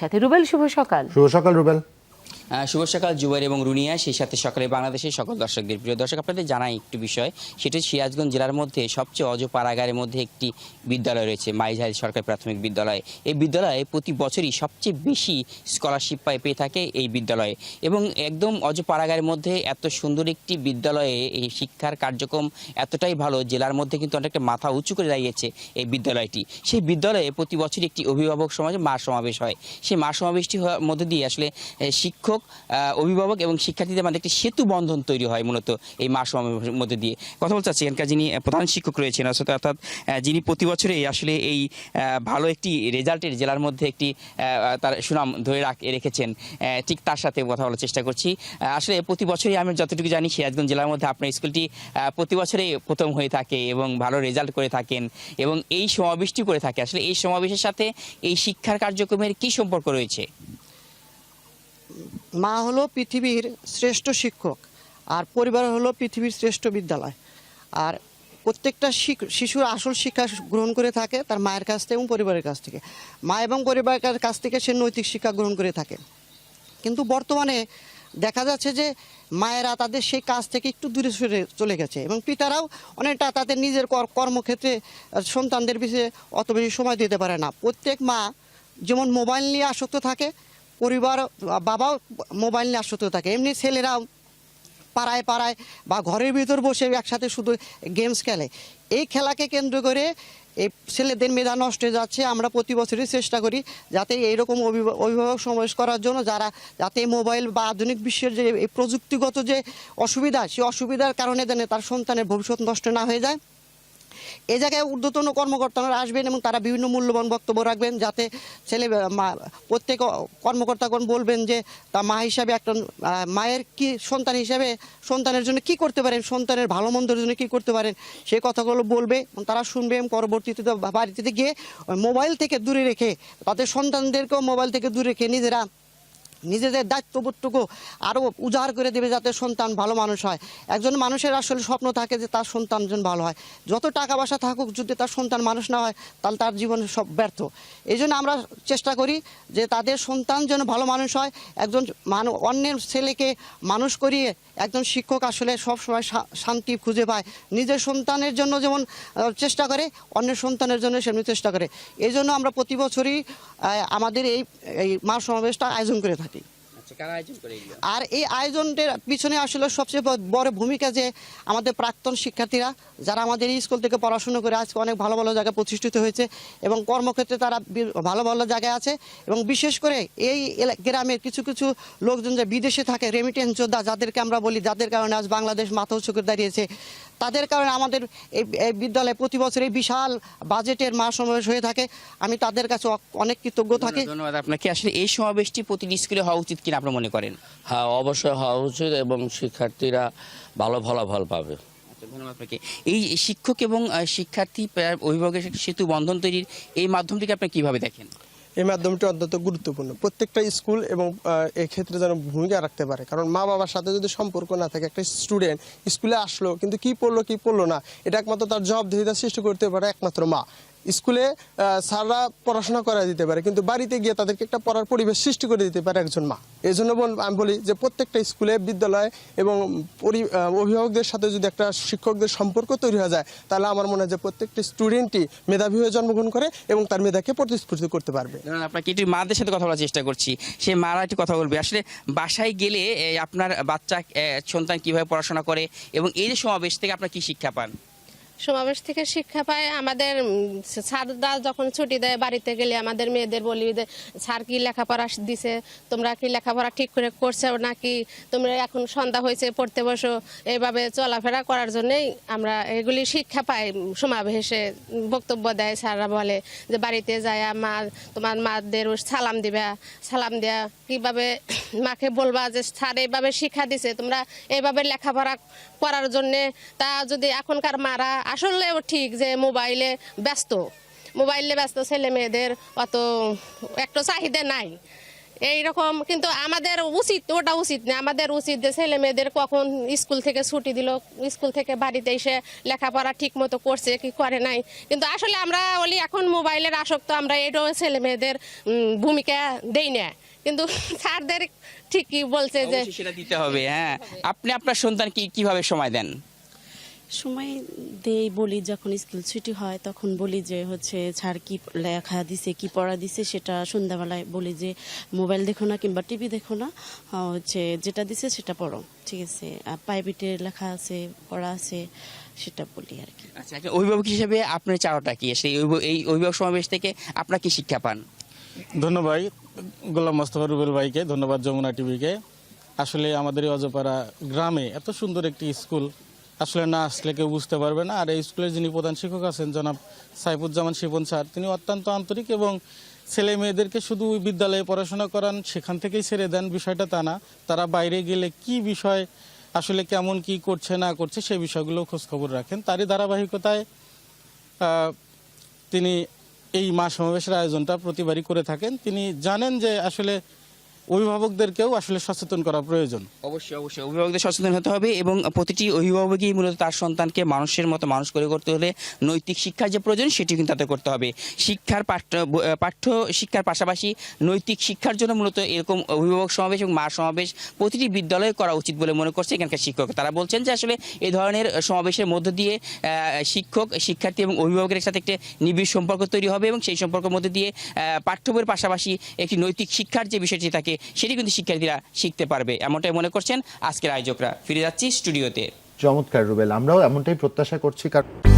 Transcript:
সাথে রুবেল শুভ সকাল। শুভ সকাল রুবেল। শুভ সকাল জুবাইর এবং রুনিয়া। সেই সাথে সকালে বাংলাদেশের সকল দর্শকদের। প্রিয় দর্শক আপনাদের জানাই একটু বিষয়। সেটা সিরাজগঞ্জ জেলার মধ্যে সবচেয়ে অজ পাড়াগারের মধ্যে একটি বিদ্যালয় রয়েছে মাইঝাইল সরকারি প্রাথমিক বিদ্যালয়। এই বিদ্যালয়ে প্রতি বছরই সবচেয়ে বেশি স্কলারশিপ পায় পেয়ে থাকে এই বিদ্যালয়ে। এবং একদম অজ পাড়াগারের মধ্যে এত সুন্দর একটি বিদ্যালয়ে এই শিক্ষার কার্যক্রম এতটাই ভালো জেলার মধ্যে কিন্তু অনেকটা মাথা উঁচু করে দাঁড়িয়েছে এই বিদ্যালয়টি। সেই বিদ্যালয়ে প্রতি বছর একটি অভিভাবক সমাজে মা সমাবেশ হয়। সেই মা সমাবেশটি মধ্যে দিয়ে আসলে এ, শিক্ষক অভিভাবক এবং শিক্ষার্থীদের মধ্যে একটি সেতু বন্ধন তৈরি হয় মূলত এই মা সমাবেশের মধ্যে দিয়ে। কথা বলতে চাচ্ছি, এখানকার যিনি প্রধান শিক্ষক রয়েছেন, অর্থাৎ যিনি প্রতি বছরে আসলে এই ভালো একটি রেজাল্টের জেলার মধ্যে একটি তার সুনাম ধরে রাখ, রেখেছেন ঠিক তার সাথে কথা বলার চেষ্টা করছি। আসলে প্রতি বছরই আমি যতটুকু জানি সিরাজগঞ্জ জেলার মধ্যে আপনার স্কুলটি প্রতি বছরেই প্রথম হয়ে থাকে এবং ভালো রেজাল্ট করে থাকেন এবং এই সমাবেশটি করে থাকে। আসলে এই সমাবেশের সাথে এই শিক্ষার কার্যক্রমের কি সম্পর্ক রয়েছে? মা হলো পৃথিবীর শ্রেষ্ঠ শিক্ষক, আর পরিবার হলো পৃথিবীর শ্রেষ্ঠ বিদ্যালয়। আর প্রত্যেকটা শিশুর আসল শিক্ষা গ্রহণ করে থাকে তার মায়ের কাছ থেকে এবং পরিবারের কাছ থেকে। মা এবং পরিবারের কাছ থেকে সে নৈতিক শিক্ষা গ্রহণ করে থাকে। কিন্তু বর্তমানে দেখা যাচ্ছে যে মায়েরা তাদের সেই কাজ থেকে একটু দূরে সরে চলে গেছে এবং পিতারাও অনেকটা তাদের নিজের কর- কর্মক্ষেত্রে সন্তানদের বিষয়ে অত বেশি সময় দিতে পারে না। প্রত্যেক মা যেমন মোবাইল নিয়ে আসক্ত থাকে পরিবার বাবাও মোবাইল নিয়ে আসক্ত থাকে। এমনি ছেলেরাও পাড়ায় পাড়ায় বা ঘরের ভিতর বসে একসাথে শুধু গেমস খেলে। এই খেলাকে কেন্দ্র করে এই ছেলেদের মেধা নষ্ট হয়ে যাচ্ছে। আমরা প্রতি বছরই চেষ্টা করি যাতে এইরকম অভিভা- অভিভাবক সমাবেশ করার জন্য যারা, যাতে মোবাইল বা আধুনিক বিশ্বের যে প্রযুক্তিগত যে অসুবিধা, সেই অসুবিধার কারণে যেন তার সন্তানের ভবিষ্যৎ নষ্ট না হয়ে যায়। এই জায়গায় ঊর্ধ্বতন কর্মকর্তারা আসবেন এবং তারা বিভিন্ন মূল্যবান বক্তব্য রাখবেন যাতে ছেলে প্রত্যেক কর্মকর্তাগণ বলবেন যে তা মা হিসাবে একটা মায়ের কি সন্তান হিসাবে সন্তানের জন্য কি করতে পারেন, সন্তানের ভালো মন্দের জন্য কি করতে পারেন সেই কথাগুলো বলবে এবং তারা শুনবে এবং পরবর্তীতে বাড়িতে গিয়ে মোবাইল থেকে দূরে রেখে তাদের সন্তানদেরকেও মোবাইল থেকে দূরে রেখে নিজেরা নিজেদের দায়িত্ববোধটুকু আরও উজাড় করে দেবে যাতে সন্তান ভালো মানুষ হয়। একজন মানুষের আসলে স্বপ্ন থাকে যে তার সন্তান যেন ভালো হয়। যত টাকা পয়সা থাকুক, যদি তার সন্তান মানুষ না হয়, তাহলে তার জীবন সব ব্যর্থ। এই জন্য আমরা চেষ্টা করি যে তাদের সন্তান যেন ভালো মানুষ হয়। একজন মানু অন্যের ছেলেকে মানুষ করিয়ে একজন শিক্ষক আসলে সবসময় শান্তি খুঁজে পায়। নিজের সন্তানের জন্য যেমন চেষ্টা করে, অন্যের সন্তানের জন্য সেমনি চেষ্টা করে। এই জন্য আমরা প্রতি বছরই আমাদের এই এই মা সমাবেশটা আয়োজন করে থাকি। আর এই আয়োজনটির পিছনে আসলে সবচেয়ে বড় ভূমিকা যে আমাদের প্রাক্তন শিক্ষার্থীরা, যারা আমাদের এই স্কুল থেকে পড়াশোনা করে আজকে অনেক ভালো ভালো জায়গায় প্রতিষ্ঠিত হয়েছে এবং কর্মক্ষেত্রে তারা ভালো ভালো জায়গায় আছে এবং বিশেষ করে এই গ্রামের কিছু কিছু লোকজন যে বিদেশে থাকে রেমিটেন্স যোদ্ধা, যাদেরকে আমরা বলি, যাদের কারণে আজ বাংলাদেশ মাথা উঁচু করে দাঁড়িয়েছে তাদের কারণে আমাদের এই বিদ্যালয়ে প্রতি বছর এই বিশাল বাজেটের মা সমাবেশ হয়ে থাকে। আমি তাদের কাছে অনেক কৃতজ্ঞ থাকি। ধন্যবাদ। আপনাকে আসলে এই সমাবেশটি প্রতিটি স্কুলে হওয়া উচিত কিনা আপনি মনে করেন? হ্যাঁ অবশ্যই হওয়া উচিত এবং শিক্ষার্থীরা ভালো ফলাফল পাবে। আচ্ছা, ধন্যবাদ আপনাকে। এই শিক্ষক এবং শিক্ষার্থী অভিভাবকের সেতু বন্ধন তৈরির এই মাধ্যমটিকে আপনি কীভাবে দেখেন? এই মাধ্যমটি অত্যন্ত গুরুত্বপূর্ণ। প্রত্যেকটা স্কুল এবং এক্ষেত্রে ক্ষেত্রে যেন ভূমিকা রাখতে পারে। কারণ মা বাবার সাথে যদি সম্পর্ক না থাকে, একটা স্টুডেন্ট স্কুলে আসলো, কিন্তু কি পড়ল কি পড়ল না, এটা একমাত্র তার জবাবদিহিতা সৃষ্টি করতে পারে একমাত্র মা। স্কুলে স্যাররা পড়াশোনা করা দিতে পারে, কিন্তু বাড়িতে গিয়ে তাদেরকে একটা পড়ার পরিবেশ সৃষ্টি করে দিতে পারে একজন মা। এই জন্য আমি বলি যে প্রত্যেকটা স্কুলে, বিদ্যালয় এবং অভিভাবকদের সাথে যদি একটা শিক্ষকদের সম্পর্ক তৈরি হয়ে যায়, তাহলে আমার মনে হয় যে প্রত্যেকটা স্টুডেন্টই মেধাবী হয়ে জন্মগ্রহণ করে এবং তার মেধাকে প্রতিস্ফুটিত করতে পারবে। আপনাকে একটু মাদের সাথে কথা বলার চেষ্টা করছি। সে মারা একটু কথা বলবে। আসলে বাসায় গেলে আপনার বাচ্চা সন্তান কীভাবে পড়াশোনা করে এবং এই যে সমাবেশ থেকে আপনার কি শিক্ষা পান? সমাবেশ থেকে শিক্ষা পায়। আমাদের স্যাররা যখন ছুটি দেয় বাড়িতে গেলে আমাদের মেয়েদের বলি যে, স্যার কি লেখাপড়া দিছে? তোমরা কি লেখাপড়া ঠিক করে করছ নাকি? তোমরা এখন সন্ধ্যা হয়েছে, পড়তে বসো। এইভাবে চলাফেরা করার জন্যই আমরা এগুলি শিক্ষা পাই সমাবেশে বক্তব্য দেয়। স্যাররা বলে যে, বাড়িতে যায় মা, তোমার মাদের সালাম দিবা। সালাম দেয়া, কীভাবে মাকে বলবা যে, স্যার এইভাবে শিক্ষা দিছে, তোমরা এইভাবে লেখাপড়া করার জন্যে তা যদি এখনকার মারা আসলেও ঠিক যে মোবাইলে ব্যস্ত। মোবাইলে ব্যস্ত ছেলে মেয়েদের অত একটা চাহিদা নাই। এইরকম কিন্তু আমাদের উচিত, ওটা উচিত না। আমাদের উচিত যে ছেলে মেয়েদের কখন স্কুল থেকে ছুটি দিল, স্কুল থেকে বাড়িতে এসে লেখাপড়া ঠিক মতো করছে কি করে নাই। কিন্তু আসলে আমরা বলি, এখন মোবাইলের আসক্ত আমরা এটাও ছেলে মেয়েদের ভূমিকা দেই না। কিন্তু স্যারদের ঠিকই বলছে যে সেটা দিতে হবে হ্যাঁ। আপনি আপনার সন্তানকে কীভাবে সময় দেন? সময় দেই বলি যখন স্কুল ছুটি হয় তখন বলি যে হচ্ছে ছাড় কি লেখা দিছে কি পড়া দিছে? সেটা সন্ধ্যাবেলায় বলি যে মোবাইল দেখো না কিংবা টিভি দেখো না হচ্ছে যেটা দিছে সেটা পড়ো। ঠিক আছে? আর প্রাইভেটে লেখা আছে পড়া আছে সেটা বলি আর কি। আচ্ছা একজন অভিভাবক হিসেবে আপনার চাওয়াটা কি? সেই এই অভিভাবক সমাবেশ থেকে আপনার কি শিক্ষা পান? ধন্যবাদ গোলাম মোস্তফা রুবেল ভাইকে ধন্যবাদ যমুনা টিভিকে। আসলে আমাদের অজপাড়া গ্রামে এত সুন্দর একটি স্কুল আসলে না আসলে কেউ বুঝতে পারবে না। আর এই স্কুলের যিনি প্রধান শিক্ষক আছেন জনাব সাইফুজ্জামান শিপন স্যার তিনি অত্যন্ত আন্তরিক এবং ছেলে মেয়েদেরকে শুধু বিদ্যালয়ে পড়াশোনা করান, সেখান থেকেই ছেড়ে দেন, বিষয়টা তা না। তারা বাইরে গেলে কি বিষয়, আসলে কেমন কি করছে, না করছে সেই বিষয়গুলো খোঁজখবর রাখেন। তারই ধারাবাহিকতায় তিনি এই মা সমাবেশের আয়োজনটা প্রতিবারই করে থাকেন। তিনি জানেন যে আসলে অভিভাবকদেরকেও আসলে সচেতন করা প্রয়োজন। অবশ্যই অবশ্যই। অভিভাবকদের সচেতন হতে হবে এবং প্রতিটি অভিভাবকই মূলত তার সন্তানকে মানুষের মতো মানুষ করে করতে হলে নৈতিক শিক্ষার যে প্রয়োজন সেটি কিন্তু তাতে করতে হবে। শিক্ষার পাঠ্য পাঠ্য শিক্ষার পাশাপাশি নৈতিক শিক্ষার জন্য মূলত এরকম অভিভাবক সমাবেশ এবং মা সমাবেশ প্রতিটি বিদ্যালয়ে করা উচিত বলে মনে করছে এখানকার শিক্ষক। তারা বলছেন যে আসলে এই ধরনের সমাবেশের মধ্য দিয়ে শিক্ষক, শিক্ষার্থী এবং অভিভাবকের সাথে একটি নিবিড় সম্পর্ক তৈরি হবে এবং সেই সম্পর্কের মধ্যে দিয়ে পাঠ্য বইয়ের পাশাপাশি একটি নৈতিক শিক্ষার যে বিষয়টি থাকে সেটি কিন্তু শিক্ষার্থীরা শিখতে পারবে। এমনটাই মনে করছেন আজকের আয়োজকরা। ফিরে যাচ্ছি স্টুডিওতে। চমৎকার রুবেল, আমরাও এমনটাই প্রত্যাশা করছি কারণ